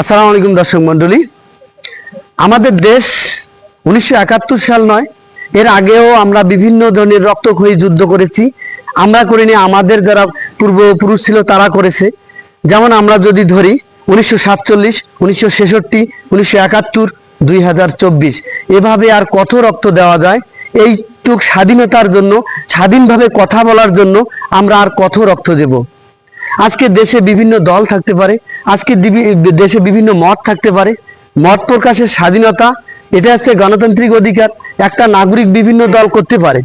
আসসালামু আলাইকুম দর্শক মন্ডলী আমাদের দেশ উনিশশো একাত্তর সাল নয়, এর আগেও আমরা বিভিন্ন ধরনের রক্তক্ষয়ী যুদ্ধ করেছি। আমরা করিনি, আমাদের যারা পূর্বপুরুষ ছিল তারা করেছে। যেমন আমরা যদি ধরি, উনিশশো সাতচল্লিশ, উনিশশো ছেষট্টি, উনিশশো একাত্তর, দুই হাজার চব্বিশ। এভাবে আর কত রক্ত দেওয়া যায়? এইটুক স্বাধীনতার জন্য, স্বাধীনভাবে কথা বলার জন্য আমরা আর কত রক্ত দেব? আজকে দেশে বিভিন্ন দল থাকতে পারে, আজকে দেশে বিভিন্ন মত থাকতে পারে। মত প্রকাশের স্বাধীনতা, এটা হচ্ছে গণতান্ত্রিক অধিকার, একটা নাগরিক বিভিন্ন দল করতে পারে।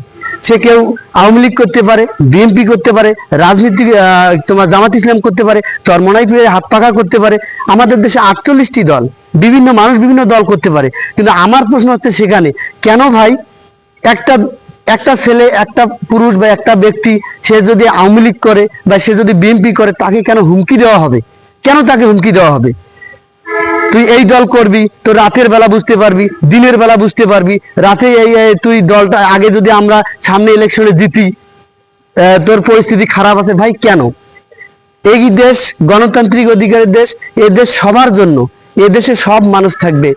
সে কেউ আওয়ামী লীগ করতে পারে, বিএনপি করতে পারে, রাজনীতি তোমার জামাত ইসলাম করতে পারে, চরমনাই ফিরে হাত পাখা করতে পারে। আমাদের দেশে আটচল্লিশটি দল, বিভিন্ন মানুষ বিভিন্ন দল করতে পারে। কিন্তু আমার প্রশ্ন হচ্ছে সেখানে, কেন ভাই একটা একটা ছেলে, একটা পুরুষ বা একটা ব্যক্তি, সে যদি আওয়ামী লীগ করে বা সে যদি বিএনপি করে, তাকে কেন হুমকি দেওয়া হবে? কেন তাকে হুমকি দেওয়া হবে? তুই এই দল করবি, তো রাতের বেলা বুঝতে পারবি, দিনের বেলা বুঝতে পারবি। রাতে এই তুই দলটা, আগে যদি আমরা সামনে ইলেকশনে জিতি তোর পরিস্থিতি খারাপ আছে, ভাই কেন? এই দেশ গণতান্ত্রিক অধিকারের দেশ, এ দেশ সবার জন্য, এ দেশে সব মানুষ থাকবে।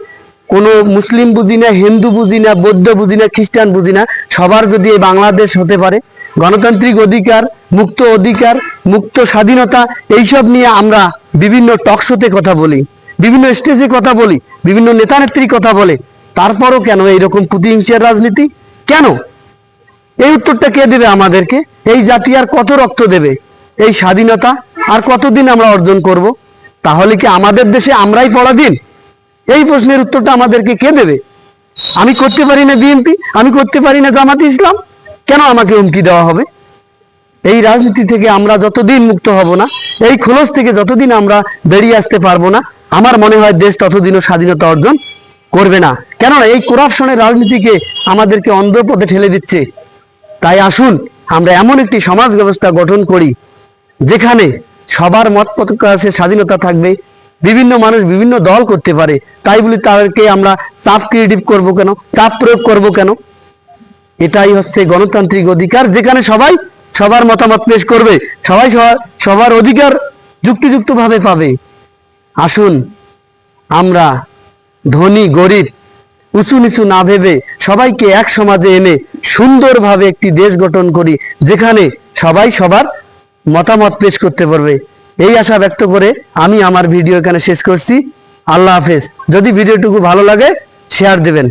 কোনো মুসলিম বুঝি না, হিন্দু বুঝি না, বৌদ্ধ বুঝি না, খ্রিস্টান বুঝি না, সবার যদি এই বাংলাদেশ হতে পারে, গণতান্ত্রিক অধিকার, মুক্ত অধিকার, মুক্ত স্বাধীনতা, এইসব নিয়ে আমরা বিভিন্ন টকশোতে কথা বলি, বিভিন্ন স্টেজে কথা বলি, বিভিন্ন নেতা নেত্রী কথা বলে, তারপরও কেন এইরকম প্রতিহিংসার রাজনীতি? কেন? এই উত্তরটা কে দেবে আমাদেরকে? এই জাতি আর কত রক্ত দেবে? এই স্বাধীনতা আর কতদিন আমরা অর্জন করব? তাহলে কি আমাদের দেশে আমরাই পরাধীন? এই প্রশ্নের উত্তরটা আমাদেরকে কে দেবে? আমি করতে পারি না বিএনপি, আমি করতে পারি না জামাতে ইসলাম, কেন আমাকে হুমকি দেওয়া হবে? এই রাজনীতি থেকে আমরা যতদিন মুক্ত হব না, এই খোলস থেকে যতদিন আমরা বেরিয়ে আসতে পারব না, আমার মনে হয় দেশ ততদিনও স্বাধীনতা অর্জন করবে না। কেননা এই করাপশনের রাজনীতিকে আমাদেরকে অন্ধ পথে ঠেলে দিচ্ছে। তাই আসুন, আমরা এমন একটি সমাজ ব্যবস্থা গঠন করি, যেখানে সবার মত প্রকাশের স্বাধীনতা থাকবে বিভিন্ন মানুষ বিভিন্ন দল করতে পারে। তাই বলি তাদেরকে আমরা চাপ ক্রিয়েটিভ করব কেন? চাপ প্রয়োগ করব কেন? এটাই হচ্ছে গণতান্ত্রিক অধিকার, যেখানে সবাই সবার মতামত পেশ করবে। সবাই সবার সবার অধিকার যুক্তিযুক্তভাবে পাবে। আসুন, আমরা ধনী, গরিব, উঁচু নিচু না ভেবে সবাইকে এক সমাজে এনে সুন্দরভাবে একটি দেশ গঠন করি, যেখানে সবাই সবার মতামত পেশ করতে পারবে। এই আশা ব্যক্ত করে আমি আমার ভিডিও এখানে শেষ করছি। আল্লাহ হাফেজ। যদি ভিডিওটুকু ভালো লাগে শেয়ার দেবেন।